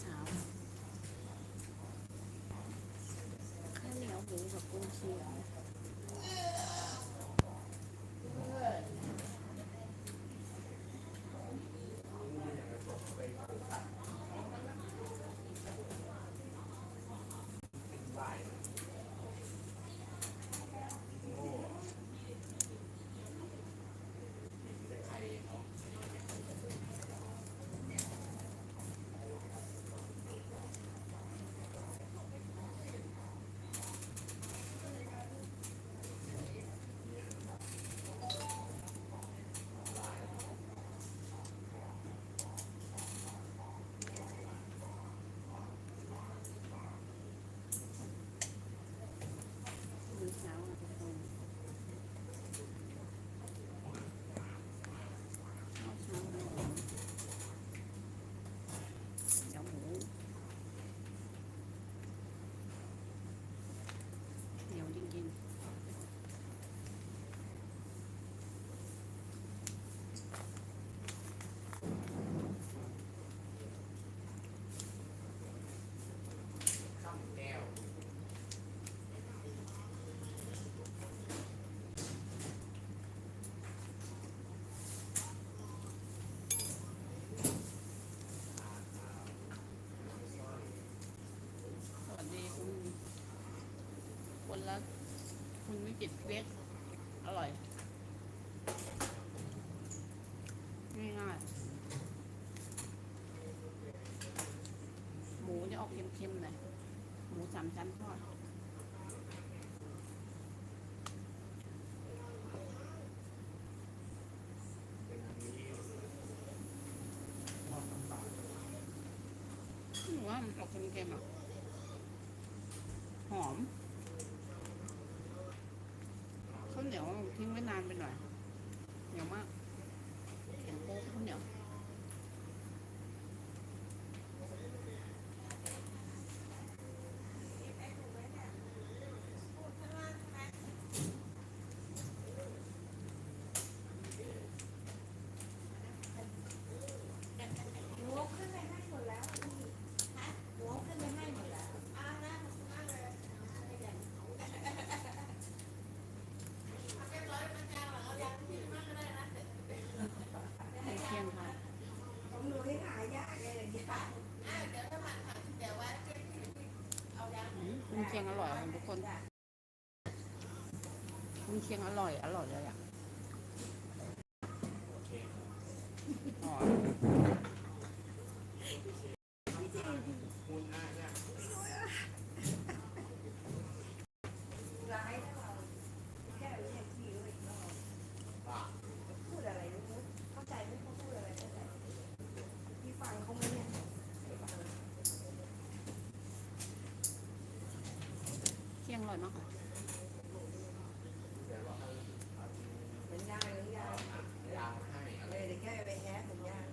เช้าข้าวเหนียวหมูกับกุ้งเชียง มื้อเช้าอะทุกคนข้าวเช้าเลยเดี๋ยวหมูเหนียวจริงๆ สวัสดีคุณ คนละคุณวิจิตเล็ก อร่อย ง่ายๆหมูจะออกเค็มๆหน่อยหมูสามชั้นทอดหนูว่ามันออกเค็มๆอะ หอมข้าว เหนียวทิ้งไว้นานไปหน่อยเหนียวมากเห็นโป๊กข้าวเหนียวให้เที่ยงค่ะ ของหนูนี่หายากเลยเนี่ย อืมคุณเชีย งอร่อยค่ะทุกคนคุณเชียงอร่อย อร่อยเลยอะอ๋อ ร้ายนะเราแค่เรียกพี่ด้วยอีกรอบพูดอะไรไม่รู้เข้าใจไหมเขาพูดอะไรเข้าใจพี่ฟังเขาไหมเนี่ยไม่ฟัง เที่ยงอร่อยมาะมือนยายเหมือนยายเลยเดี๋ยวแค่ไปแฮะเหมือนยาย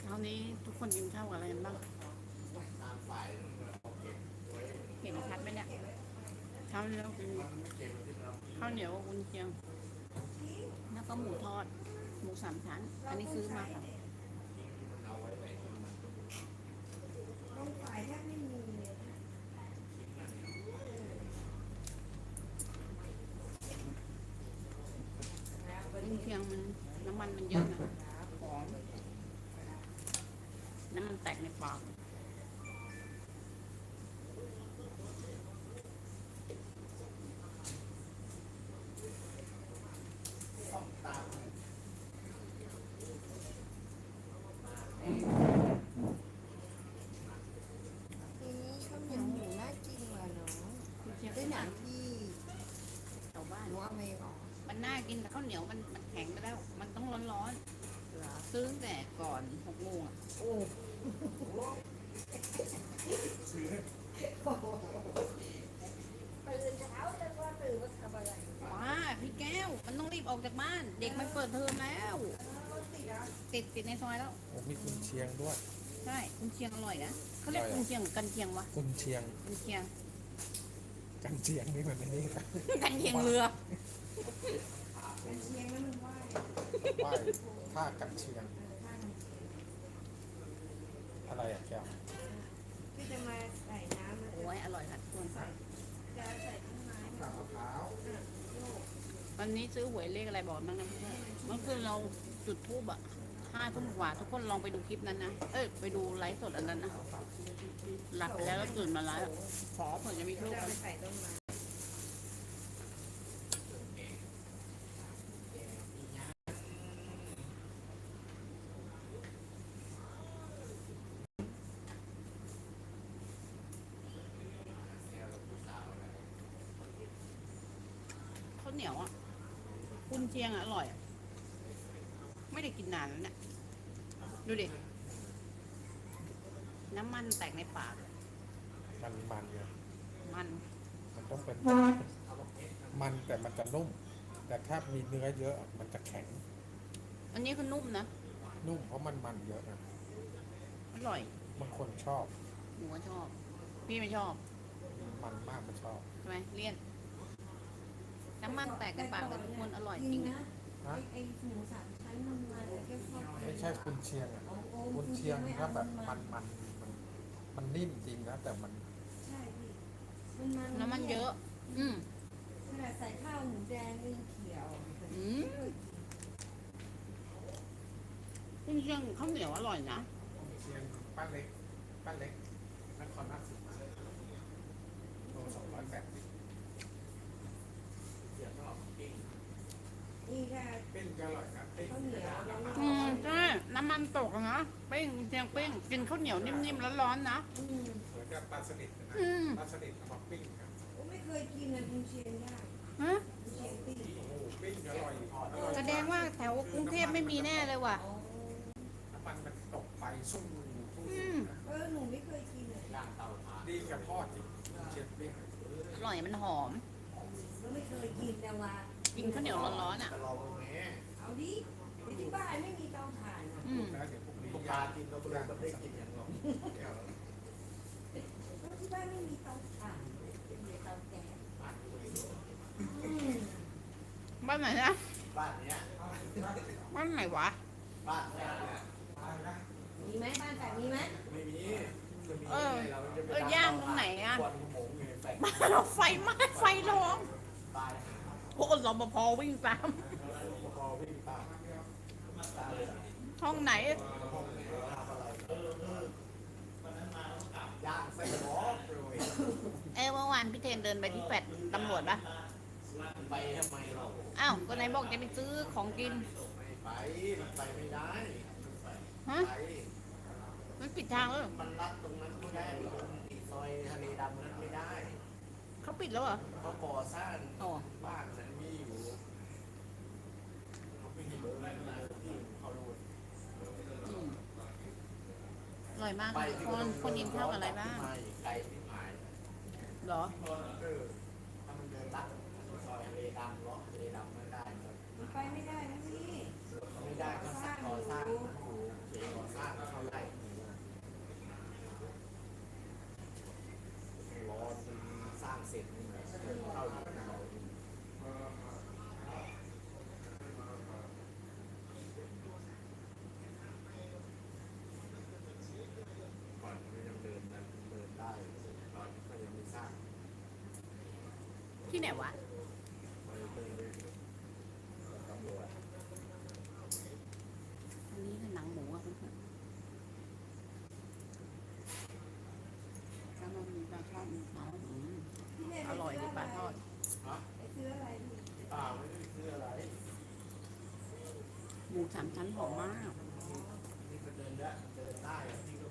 เช้านี้ทุกคนกินข้าวกับอะไรกันบ้างเห็นชัดไหมเนี่ยเช้านี้เรากินข้าวเหนียวกับกุนเชียง แล้วก็หมูทอด หมูสามชั้น อันนี้ซื้อมาค่ะ ต้องฝ่ายแทบไม่มีเลย กุนเชียงมันน้ำ มันเยอะนะหอมน้ำมันแตกในปากนี่ข้าวเหนียวหมูน่ากินว่ะเนาะกุนเชียงไหนังที่แถวบ้านหนูเอาไม่ออกมันน่ากินแต่ข้าวเหนียวมันมันแข็งไปแล้ว ต้องร้อนเหรอๆซื้อตั้งแต่ก่อนหกโมงอะโอ้ตื่นเช้าเลยว่าตื่นมาทำอะไรว้าพี่แก้ว มันต้องรีบออกจากบ้าน เด็กมันเปิดเทอมแล้ว รถติดอะติดติดในซอยแล้ว โอ้มีกุนเชียงด้วย ใช่คุณเชียงอร่อยนะเขาเรียกอร่อยคุณเชียงหรือกันเชียงวะกุนเชียง คุณเชียง กันเชียงนี่เหมือนในนี่ครับ กันเชียงเรือ เป็นเชียงแล้วมัน ไหวไหว้ท่ากันเชียง อะไรอะแก้วพี่จะมาใส่น้ำโอ้ยอร่อยค่ะทุกคนใส่จะใส่ต้นไม้มะพร้าวโยกวันนี้ซื้อหวยเลขอะไรบอกบ้างนะเพื่อนเมื่อคืนเราจุดทูบอะห้าทุ่มกว่าทุกคนลองไปดูคลิปนั้นนะ เอ้ยไปดูไลฟ์สดอันนั้นนะ หลับไปแล้วแล้วตื่นมาไลฟ์ขอเผื่อจะมีโชคจะไปใส่ต้นไม้าวเหนียวอะคุณเชียงอะอร่อยอะไม่ได้กินนานแล้วเนี่ย ดูดิ น้ำมันแตกในปาก มันมันเนี่ยมัน มันต้องเป็น มันแต่มันจะนุ่ม แต่ถ้ามีเนื้อเยอะ มันจะแข็ง อันนี้คือนุ่มนะ นุ่มเพราะมันมันเยอะนะอร่อยบางคนชอบ หนูก็ชอบ พี่ไม่ชอบ มันมากมันชอบ ใช่ไหมเลี่ยนน้ำ มันแตกในปากแต่ทุกคนอร่อยจจริริงงนะไอ้ไอ้หมูสามชั้นมันมันแล้วก็ชอบไม่ใช่คุณเชียงอะโอ้โหคุณเชียงถ้าแบบมันมันมันมันนิ่มจริงนะแต่มันใช่พี่มันมันน้ำมันเยอะ อืมขนาดใส่ข้าวหมูแดงนี่เขียวอืมคุณเชียงข้าวเหนียวอร่อยนะเชียงป้าเล็กป้าเล็กนครราชสีมาโลสองร้อยแปดสิบ นี่แค่ปิ้งก็อร่อยนะปิ้งข้าวเหนียวแล้วก็อืมใช่น้ำมันตกอะนะเป้งคุณเชียงเป้งกินข้าวเหนียวนิ่มๆร้อนๆนะอืมเหมือนกับปลาสลิดนะอืม ปลาสลิดเอามาปิ้งครับโอ้ไม่เคยกินเลยคุณเชียงย่างฮะคุณเชียงปิ้งโอ้โหปิ้งอร่อยอร่อยแสดงว่าแถวกรุงเทพไม่มีแน่เลยว่ะอ๋อน้ำมันมันตกไปซุ่มซุ่มอืม เออหนูไม่เคยกินเลยดีกับทอดจริงเชียงปิ้ง อร่อยมันหอมแล้วไม่เคยกินแต่ว่า กินข้าวเหนียวร้อนๆอะเอาดิเดี๋ยวที่บ้านไม่มีเตาถ่านอะอืมแล้วเดี๋ยวพรุ่งนี้ปลากินเราก็เลยไม่ได้กินอย่างเราแล้วที่บ้านไม่มีเตาถ่านมีเตาแก๊สอืมบ้านไหนนะ บ้านเนี้ยบ้านไหนวะ บ้านเนี่ยมีไหมบ้านแต่มีไหมไม่มีจะมีเออเราจะไปเออย่างตรงไหนอะควันขโมงไงแฝงบ้านเราไฟไหม้ไฟร้องตาย พวกรปภวิ่งตามห้องไหน เอ้ยเมื่อวานพี่เทนเดินไปที่แฟลตำรวจปะไปทำไมเราอ้าวก็ไหนบอกจะไปซื้อของกิน ไปมันไปไม่ได้ฮะ ไปมันปิดทางแล้วเหรอมันรัดตรงนั้นไม่ได้ตรงอีกซอยทะเลดำนั้นไม่ได้ เขาปิดแล้วเหรอ เขาก่อสร้างอ๋อ บ้านนั้นมีอยู่เขาไม่มีเบอร์อะไรนะที่เขาดูอืมอร่อยมากค่ะทุกคนคนกินข้าวกับอะไรบ้างไม่ไกลไม่หมายเหรอ เออถ้ามันเดินลัดซอยทะเลดำเลาะทะเลดำไม่ได้เลย มันไปไม่ได้นะพี่ ไม่ได้ก็สร้างก่อสร้างอยู่เองก่อสร้างเท่าไหร่รอจนสร้าง เสร็จนี่แหละเข้าอยู่กับเราก่อนก็ยังเดินเดินได้ตอนก็ยังไม่สร้างที่ไหนวะ ไปเดินเลยตำรวจ อันนี้คือหนังหมูอะเพื่อนๆแล้วมันมีปลาทอดมีเขาอืม พี่เนย อร่อยดีปลาทอด ไปซื้ออะไรพี่ เปล่าไม่ได้ซื้ออะไร ห มูสามชั้นหอมมากนี่ก็เดินได้เดินได้ที่ก็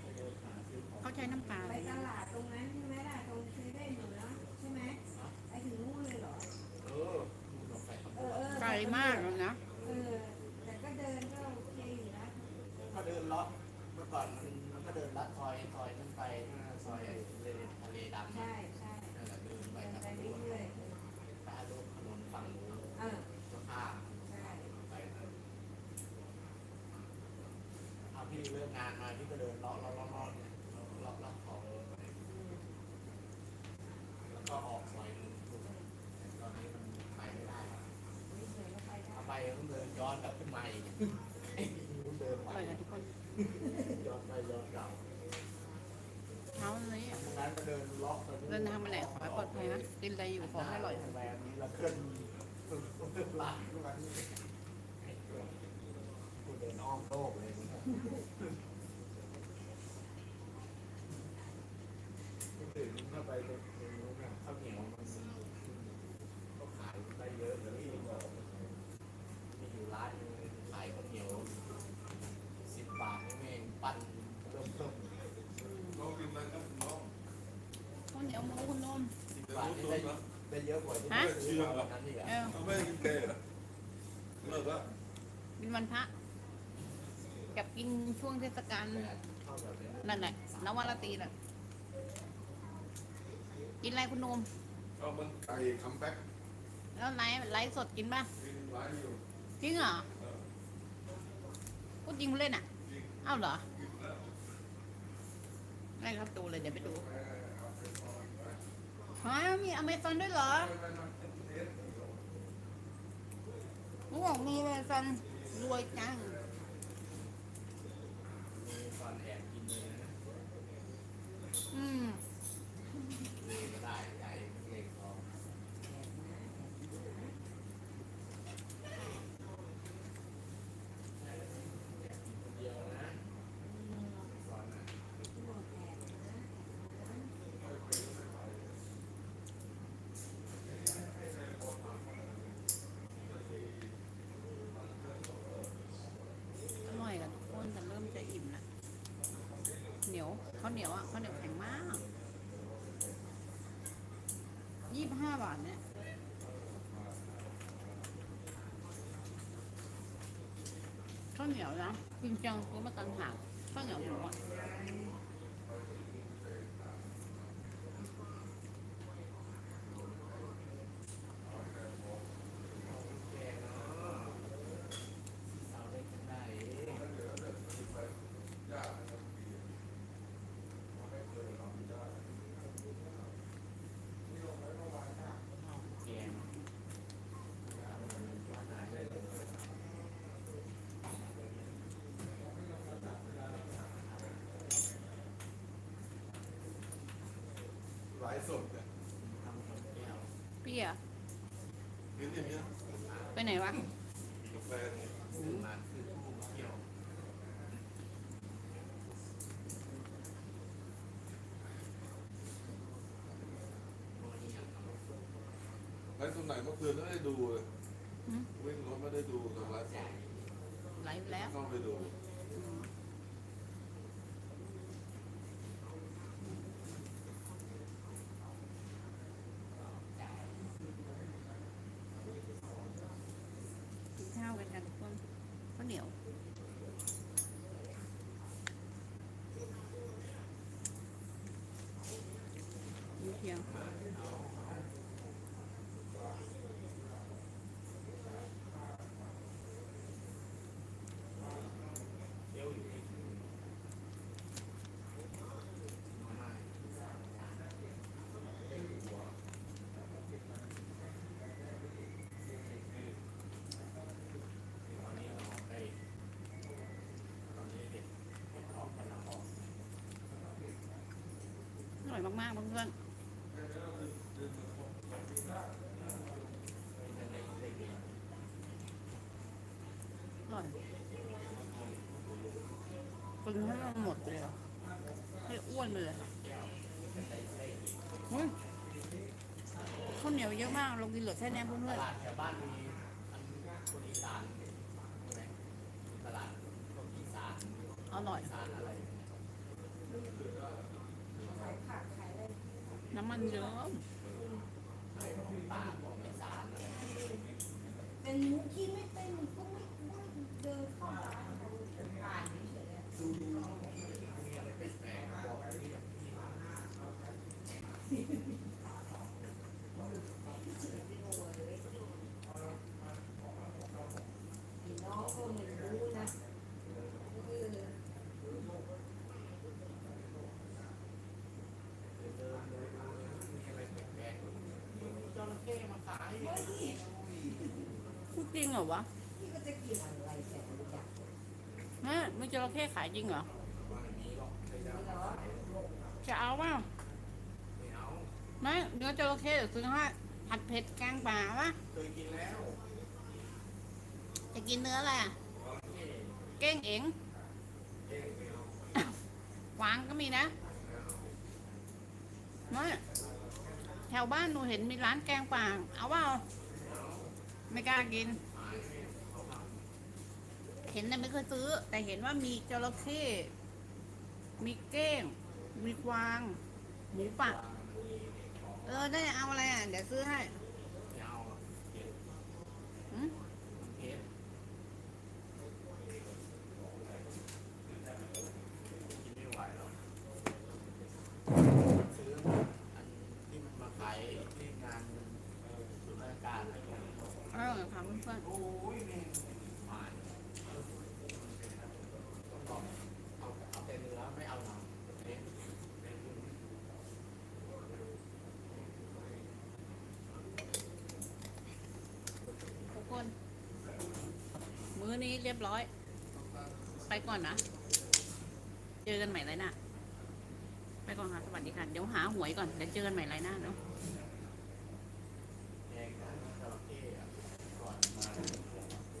ไปเดินหาซื้อของเขาใช้น้ำปลาไปเลยตนะลาดตรงนั้นใช่ไหมล่ะตรงซื้อได้เหนือใช่ไหมไปถึงนู่นเลยเหรอเออดูเราไปเออเออไกลมากเลยนะ เออแต่ก็เดินก็โอเคอยู่นะ ก็เดินเลาะเมื่อก่อนมันมันก็เดินลัดซอยซอยนั้นไปซอยไอ้ทะเลทะเลดำ ใช่ใช่ นั่นแหละเดินไป เดิน ทาง ไป นู้น เรื่อย ตาลูกถนนฝั่งนู้น ๆเออ ก็ข้าม ใช่ ไปนั่นเอา พี่เลิกงานมาพี่ก็เดินเลาะเลาะเลาะเลาะเลาะเลาะของแล้วก็ออกซอยนู้นตอนนี้มันไปไม่ได้เคยก็ไปได้เอาไปต้องเดินย้อนกลับไอ้ยูเดินอไปร่อยกันทุกคนย้อนไปย้อนกลับเช้านี้นั้นก็เดินล็อกเดินทางมาไหนขอให้ปลอดภัยนะกินอะไรอยู่ขอให้อร่อยแบรนด์นี้แล้วขึ้นหลักทุกวันนี้กูเดินอ้อมโลกเลยตื่นเข้าไปในนู้นน่ะข้าวเหนียวมันก็ขายได้เยอะแต่ที่บอกมีอยู่ร้านนึงขายข้าวเหนียวสิบบาทนี่เองปั้นเริ่มต้นน้องกินอะไรครับน้องข้าวเหนียวหมูคุณนม สิบบาทนี่ได้ได้เยอะกว่าที่ฮะ ซื้อมาวันนั้นอีกอะเออเอาไม่กินเจเหรอเลิกแล้วกินวันพระ กับกินช่วงเทศกาลเท่ากับเนี่ยนั่นแหละนวราตรีน่ะกินอะไรคุณนมเอามันไก่คัมแบ็กแล้วไลฟ์ไลฟ์สดกินป่ะกินไลฟ์อยู่จริงเหรอเออพูดจริงเล่นอะจริงอ้าวเหรอกินแล้วได้ครับดูเลยเดี๋ยวไปดูเออเอาไปก่อนไปฮะมีอเมซอนด้วยเหรอไปไปไปเทสกูบอกมีอเมซอนรวยจัง มีตอนแอบกินเลยนะ อืม เลยก็ได้ใจเล็กพอคนเดียวนะตอนนั้น อร่อยกันทุกคนแต่เริ่มจะอิ่มละเหนียวข้าวเหนียวอะข้าวเหนียวแข็งมากยี่สิบห้าบาทเนี่ยข้าวเหนียวนะจริงจังกูมาตังหากข้าวเหนียวหมูอะ แกเนาะเอาได้กันได้เองแกงหายได้เลย ไลฟ์ สดเนี่ยทำกับแก้วเปรี้ยกินอย่างเงี้ยไปไหนวะ กาแฟเนี่ยซื้อมาซื้อกุ้งเที่ยวไลฟ์สดไหนเมื่อคืนไม่ได้ดูเลยหืม วิ่งรถไม่ได้ดูแต่ไลฟ์สดไลฟ์แล้ว เข้าไปดู อืมกินข้าวกันกันทุกคนข้าวเหนียวมีเพียง เที่ยวอยู่ที่ไม่ตอนนี้เราไปตอนนี้เด็กเด็กออกกำลังออก อร่อย มากๆเพื่อนอร่อยกินให้มันหมดเลยเหรอให้อ้วนเลยอุ๊ยข้าวเหนียวเยอะมากเรากินเหลือแค่นี้เพื่อนลาดแถวบ้านมีอันคนอีสานตลาดคนอีสานอร่อย น้ำมันเยิ้มเป็นหมูกินไม่เป็นก็ไม่ไม่เดินเข้าร้านผ่านเฉยๆ มีอะไรแปลกๆบอกที่แบบที่ น้องก็ไม่รู้นะเออ เดินเดินมีอะไรแปลกๆมีจ ริงเหรอวะพี่ก็จะกินอะไรแต่แม่มีจระเข้ขายจริงเหรอจะเอาเปล่าไม่เอาแม่เนื้อจระเข้เดี๋ยวซื้อให้ผัดเผ็ดแกงป่าวะเคยกินแล้ว จะกินเนื้ออะไรอะเก้งเอ๋งเอ๊ะไม่เอากวางก็มีนะแม่แถวบ้านหนูเห็นมีร้านแกงป่าเอาเปล่า ไม่กล้ากิน เห็นแต่ไม่เคยซื้อ แต่เห็นว่ามีจระเข้มีเก้ง มีกวาง หมูปักเออได้เอาอะไรอะ เดี๋ยวซื้อให้ ไม่เอาเผ็ด หืม มันเผ็ดกินไม่ไหวหรอกซื้ออันที่มันมาขายที่งานสุนทรการอะไรอย่างเงี้ย เออถามเพื่อน โอ้ยแม่งผ่านต้องบอกเอาเอาแต่เนื้อไม่เอาหนังเน้นเน้น ทุกคน มื้ อนี้เรียบร้อย ไปก่อนนะ เจอกันใหม่ไรหน้าไปก่อนค่ะ สวัสดีค่ะ เดี๋ยวหาหวยก่อน เดี๋ยวเจอกันใหม่ไรหน้าเนาะ